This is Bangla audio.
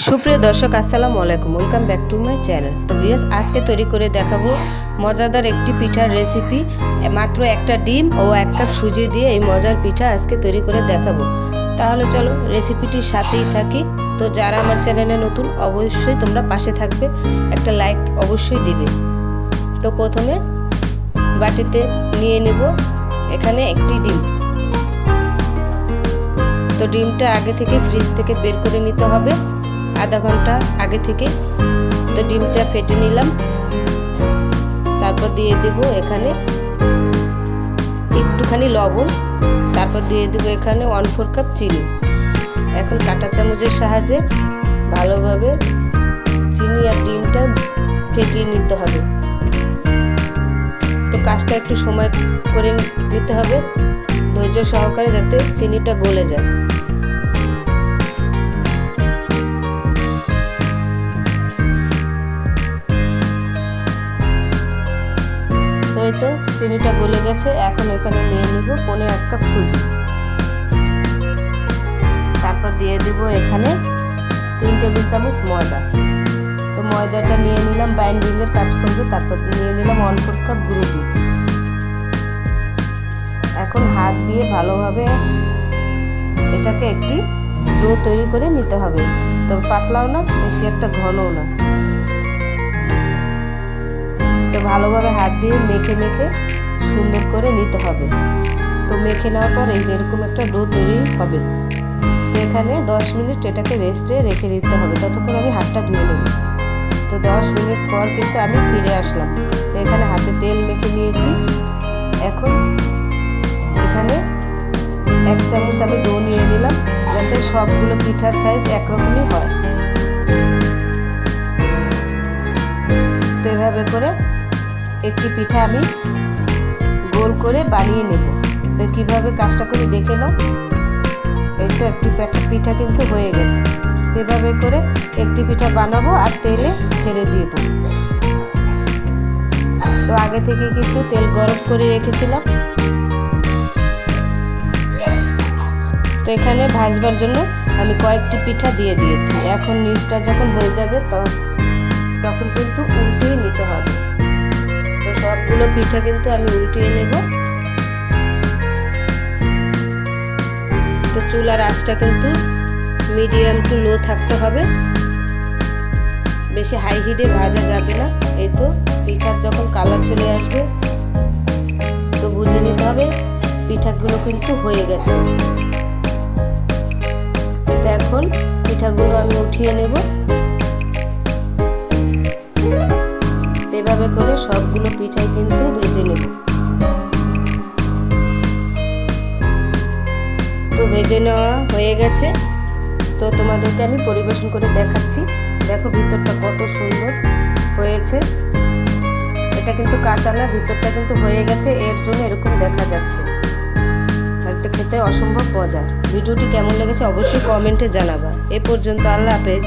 সুপ্রিয় দর্শক, আসসালামু আলাইকুম। Welcome back to my channel তো ভিউয়ার্স আজকে তৈরি করে দেখাবো মজাদার একটি পিঠার রেসিপি মাত্র একটা ডিম ও এক কাপ সুজি দিয়ে এই মজার পিঠা আজকে তৈরি করে দেখাবো। তাহলে চলো রেসিপিটির সাথেই থাকি। তো যারা আমার চ্যানেলে নতুন, অবশ্যই তোমরা পাশে থাকবে। একটা লাইক অবশ্যই দিবে। তো প্রথমে বাটিতে নিয়ে নেব এখানে একটি ডিম। তো ডিমটা আগে থেকে ফ্রিজ থেকে বের করে নিতে হবে। আধা ঘণ্টা আগে থেকে। তো ডিমটা ফেটে নিলাম। তারপর দিয়ে দেব এখানে একটুখানি লবণ। তারপর দিয়ে দেবো এখানে ওয়ান ফোর কাপ চিনি। এখন কাঁটা চামচের সাহায্যে ভালোভাবে চিনি আর ডিমটা ফেটিয়ে নিতে হবে। তো কাজটা একটু সময় করে নিতে হবে। ধৈর্য সহকারে যাতে চিনিটা গলে যায়। এই তো, চিনিটা গলে গেছে, এখন এখানে নিয়ে নিব পনে এক কাপ সুজি। তারপর দিয়ে দিব এখানে তিন টেবিল চামচ ময়দা। তো ময়দাটা নিয়ে নিলাম বাইন্ডিংয়ের কাজ করবে, তারপর নিয়ে নিলাম ওয়ান ফোর কাপ গুঁড়ো দুধ। এখন হাত দিয়ে ভালোভাবে এটাকে একটি ডো তৈরি করে নিতে হবে। তবে পাতলাও না, বেশি একটা ঘনও না। ভালোভাবে হাত দিয়ে মেখে মেখে সুন্দর করে নিতে হবে। তো মেখে নেওয়ার পর এই যেরকম একটা ডো তৈরি হবে। তো এখানে দশ মিনিট এটাকে রেস্টে রেখে দিতে হবে। ততক্ষণ আমি হাতটা ধুয়ে নেব। তো দশ মিনিট পর কিন্তু আমি ফিরে আসলাম। তো এখানে হাতে তেল মেখে নিয়েছি। এখন এখানে এক চামচ আমি ডো নিয়ে নিলাম যাতে সবগুলো পিঠার সাইজ একরকমই হয়। তো এভাবে করে একটি পিঠা আমি গোল করে বানিয়ে নেব। তো কীভাবে কাজটা করে দেখে নাও। এই তো একটি পিঠা কিন্তু হয়ে গেছে। তো এভাবে করে একটি পিঠা বানাবো আর তেলে ছেড়ে দিব। তো আগে থেকে কিন্তু তেল গরম করে রেখেছিলাম। তো এখানে ভাজবার জন্য আমি কয়েকটি পিঠা দিয়ে দিয়েছি। এখন নিচটা যখন হয়ে যাবে তখন সবগুলো পিঠা কিন্তু আমি উল্টিয়ে নেব। তো চুলার আঁচটা কিন্তু মিডিয়াম টু লো থাকতে হবে। বেশি হাই হিটে ভাজা যাবে না। এই তো পিঠার যখন কালার চলে আসবে, তো বুঝে নিতে হবে পিঠাগুলো কিন্তু হয়ে গেছে। তো এখন পিঠাগুলো আমি উঠিয়ে নেব। এভাবে করে সবগুলো পিঠাই কিন্তু ভেজে নেব। তো ভেজে নেওয়া হয়ে গেছে। তো তোমাদেরকে আমি পরিবেশন করে দেখাচ্ছি। দেখো ভিতরটা কত সুন্দর হয়েছে। এটা কিন্তু কাঁচা না, ভিতরটা কিন্তু হয়ে গেছে। এর জন্য এরকম দেখা যাচ্ছে। একটা খেতে অসম্ভব মজার। ভিডিওটি কেমন লেগেছে অবশ্যই কমেন্টে জানাবা। এ পর্যন্ত আল্লাহ হাফেজ।